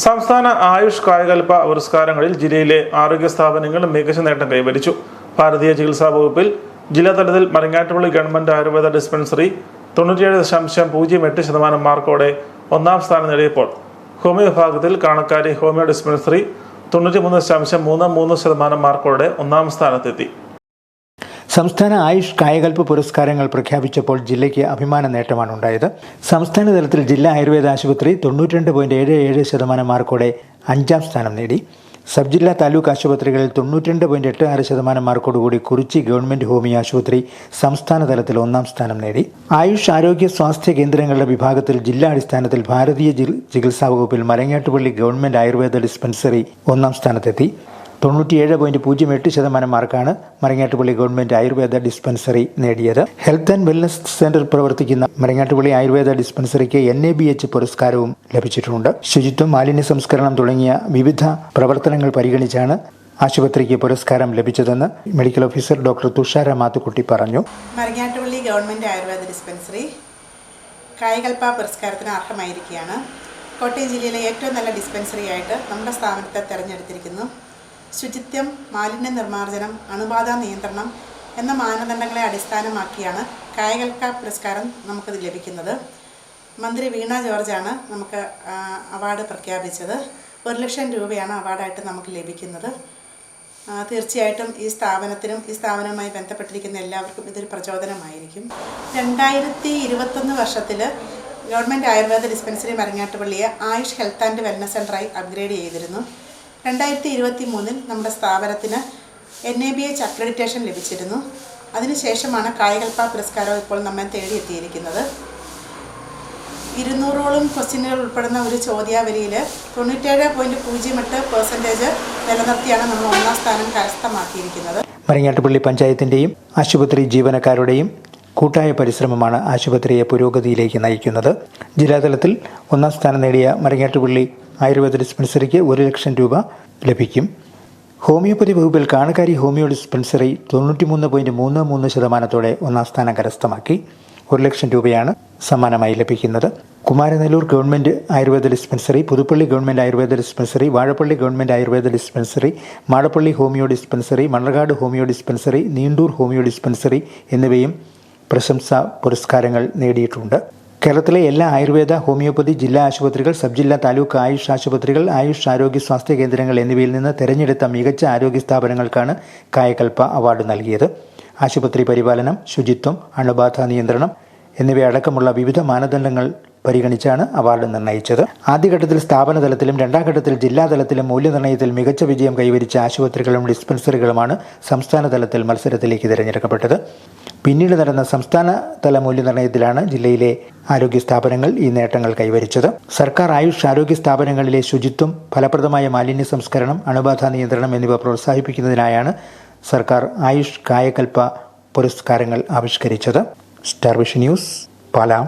സംസ്ഥാന ആയുഷ് കായകൽപ്പ പുരസ്കാരങ്ങളിൽ ജില്ലയിലെ ആരോഗ്യ സ്ഥാപനങ്ങൾ മികച്ച നേട്ടം കൈവരിച്ചു. ഭാരതീയ ചികിത്സാ വകുപ്പിൽ ജില്ലാ തലത്തിൽ മരങ്ങാട്ടുപള്ളി ഗവൺമെന്റ് ആയുർവേദ ഡിസ്പെൻസറി തൊണ്ണൂറ്റിയേഴ് ദശാംശം പൂജ്യം എട്ട് ശതമാനം മാർക്കോടെ ഒന്നാം സ്ഥാനം നേടിയപ്പോൾ ഹോമിയോ വിഭാഗത്തിൽ കാണക്കാരി ഹോമിയോ ഡിസ്പെൻസറി തൊണ്ണൂറ്റിമൂന്ന് ദശാംശം മൂന്ന് മൂന്ന് ശതമാനം മാർക്കോടെ ഒന്നാം സ്ഥാനത്തെത്തി. സംസ്ഥാന ആയുഷ് കായകൽപ്പ് പുരസ്കാരങ്ങൾ പ്രഖ്യാപിച്ചപ്പോൾ ജില്ലയ്ക്ക് അഭിമാന നേട്ടമാണ് ഉണ്ടായത് സംസ്ഥാന തലത്തിൽ ജില്ലാ ആയുർവേദ ആശുപത്രി തൊണ്ണൂറ്റിരണ്ട് പോയിന്റ് ഏഴ് ഏഴ് ശതമാനം മാർക്കോടെ അഞ്ചാം സ്ഥാനം നേടി. സബ് ജില്ലാ താലൂക്ക് ആശുപത്രികളിൽ തൊണ്ണൂറ്റിരണ്ട് പോയിന്റ് എട്ട് ആറ് ശതമാനം മാർക്കോടുകൂടി കുറിച്ചി ഗവൺമെന്റ് ഹോമിയോ ആശുപത്രി സംസ്ഥാന തലത്തിൽ ഒന്നാം സ്ഥാനം നേടി. ആയുഷ് ആരോഗ്യ സ്വാസ്ഥ്യ കേന്ദ്രങ്ങളുടെ വിഭാഗത്തിൽ ജില്ലാ അടിസ്ഥാനത്തിൽ ഭാരതീയ ചികിത്സാ വകുപ്പിൽ മലങ്ങാട്ടുപള്ളി ഗവൺമെന്റ് ആയുർവേദ ഡിസ്പെൻസറി ഒന്നാം സ്ഥാനത്തെത്തി. തൊണ്ണൂറ്റിയേഴ് പോയിന്റ് പൂജ്യം എട്ട് ശതമാനം മാർക്കാണ് മരങ്ങാട്ടുപള്ളി ഗവൺമെന്റ് ആയുർവേദ ഡിസ്പെൻസറി നേടിയത്. ഹെൽത്ത് ആൻഡ് വെൽനസ് സെന്റർ പ്രവർത്തിക്കുന്ന മരങ്ങാട്ടുപള്ളി ആയുർവേദ ഡിസ്പെൻസറിക്ക് എൻ എ ബി എച്ച് പുരസ്കാരവും ലഭിച്ചിട്ടുണ്ട്. ശുചിത്വം മാലിന്യ സംസ്കരണം തുടങ്ങിയ വിവിധ പ്രവർത്തനങ്ങൾ പരിഗണിച്ചാണ് ആശുപത്രിക്ക് പുരസ്കാരം ലഭിച്ചതെന്ന് medical officer doctor Thushara Mathukutty പറഞ്ഞു. മരങ്ങാട്ടുപള്ളി ഗവൺമെന്റ് ആയുർവേദ ഡിസ്പെൻസറി കായകൽപ്പ പുരസ്കാരത്തിന് അർഹമായിരിക്കുകയാണ്. കോട്ടയം ജില്ലയിലെ ഏറ്റവും നല്ല ഡിസ്പെൻസറി ആയിട്ട് നമ്മുടെ സ്ഥാപനത്തെ തിരഞ്ഞെടുത്തിരിക്കുന്നു. ശുചിത്വം മാലിന്യ നിർമ്മാർജനം അണുബാധ നിയന്ത്രണം എന്ന മാനദണ്ഡങ്ങളെ അടിസ്ഥാനമാക്കിയാണ് കായകൽക്ക പുരസ്കാരം നമുക്കിത് ലഭിക്കുന്നത്. മന്ത്രി വീണ ജോർജാണ് നമുക്ക് അവാർഡ് പ്രഖ്യാപിച്ചത്. ഒരു ലക്ഷം രൂപയാണ് അവാർഡായിട്ട് നമുക്ക് ലഭിക്കുന്നത്. തീർച്ചയായിട്ടും ഈ സ്ഥാപനത്തിനും ഈ സ്ഥാപനവുമായി ബന്ധപ്പെട്ടിരിക്കുന്ന എല്ലാവർക്കും ഇതൊരു പ്രചോദനമായിരിക്കും. രണ്ടായിരത്തി ഇരുപത്തൊന്ന് വർഷത്തിൽ ഗവൺമെന്റ് ആയുർവേദ ഡിസ്പെൻസറി മരങ്ങാട്ടുപള്ളിയെ ആയുഷ് ഹെൽത്ത് ആൻഡ് വെൽനസ് സെന്ററായി അപ്ഗ്രേഡ് ചെയ്തിരുന്നു. രണ്ടായിരത്തി ഇരുപത്തി മൂന്നിൽ നമ്മുടെ സ്ഥാപനത്തിന് N A B H accreditation ലഭിച്ചിരുന്നു. അതിനുശേഷമാണ് കായകൽപ്പ പുരസ്കാരം ഇപ്പോൾ നമ്മെ തേടിയെത്തിയിരിക്കുന്നത്. ഇരുന്നൂറോളം ക്വസ്റ്റ്യനുകൾ ഉൾപ്പെടുന്ന ഒരു ചോദ്യാവലിയിൽ തൊണ്ണൂറ്റേഴ് പോയിന്റ് പൂജ്യം എട്ട് പെർസെന്റേജ് നിലനിർത്തിയാണ് നമ്മൾ ഒന്നാം സ്ഥാനം കരസ്ഥമാക്കിയിരിക്കുന്നത്. മരങ്ങാട്ടുപള്ളി പഞ്ചായത്തിന്റെയും ആശുപത്രി ജീവനക്കാരുടെയും കൂട്ടായ പരിശ്രമമാണ് ആശുപത്രിയെ പുരോഗതിയിലേക്ക് നയിക്കുന്നത്. ജില്ലാതലത്തിൽ ഒന്നാം സ്ഥാനം നേടിയ മരങ്ങാട്ടുപള്ളി ആയുർവേദ ഡിസ്പെൻസറിക്ക് ഒരു ലക്ഷം രൂപ ലഭിക്കും. ഹോമിയോപ്പതി വകുപ്പിൽ കാണക്കാരി ഹോമിയോ ഡിസ്പെൻസറി തൊണ്ണൂറ്റിമൂന്ന് പോയിന്റ് മൂന്ന് മൂന്ന് ശതമാനത്തോടെ ഒന്നാം സ്ഥാനം കരസ്ഥമാക്കി ഒരു ലക്ഷം രൂപയാണ് സമ്മാനമായി ലഭിക്കുന്നത്. Kumaranellur government Ayurveda dispensary Puthuppally government Ayurveda dispensary Vazhappally government Ayurveda dispensary Madappally homeo dispensary Manarcad homeo dispensary Neendoor homeo dispensary എന്നിവയും പ്രശംസാ പുരസ്കാരങ്ങൾ നേടിയിട്ടുണ്ട്. കേരളത്തിലെ എല്ലാ ആയുർവേദ ഹോമിയോപ്പതി ജില്ലാ ആശുപത്രികൾ സബ് ജില്ലാ താലൂക്ക് ആയുഷ് ആശുപത്രികൾ ആയുഷ് ആരോഗ്യ സ്വാസ്ഥ്യ കേന്ദ്രങ്ങൾ എന്നിവയിൽ നിന്ന് തെരഞ്ഞെടുത്ത മികച്ച ആരോഗ്യ സ്ഥാപനങ്ങൾക്കാണ് കായകൽപ്പ അവാർഡ് നൽകിയത്. ആശുപത്രി പരിപാലനം ശുചിത്വം അണുബാധ നിയന്ത്രണം എന്നിവയടക്കമുള്ള വിവിധ മാനദണ്ഡങ്ങൾ പരിഗണിച്ചാണ് അവാർഡ് നിർണയിച്ചത്. ആദ്യഘട്ടത്തിൽ സ്ഥാപന തലത്തിലും രണ്ടാം ഘട്ടത്തിൽ ജില്ലാ തലത്തിലും മൂല്യനിർണയത്തിൽ മികച്ച വിജയം കൈവരിച്ച ആശുപത്രികളും ഡിസ്പെൻസറികളുമാണ് സംസ്ഥാന തലത്തിൽ മത്സരത്തിലേക്ക് തിരഞ്ഞെടുക്കപ്പെട്ടത്. പിന്നീട് നടന്ന സംസ്ഥാന തല മൂല്യനിർണയത്തിലാണ് ജില്ലയിലെ ആരോഗ്യ സ്ഥാപനങ്ങൾ ഈ നേട്ടങ്ങൾ കൈവരിച്ചത്. സർക്കാർ ആയുഷ് ആരോഗ്യ സ്ഥാപനങ്ങളിലെ ശുചിത്വം ഫലപ്രദമായ മാലിന്യ സംസ്കരണം അണുബാധ നിയന്ത്രണം എന്നിവ പ്രോത്സാഹിപ്പിക്കുന്നതിനായാണ് സർക്കാർ ആയുഷ് കായകൽപ്പ പുരസ്കാരങ്ങൾ ആവിഷ്കരിച്ചത്. Star vision news പാലാം.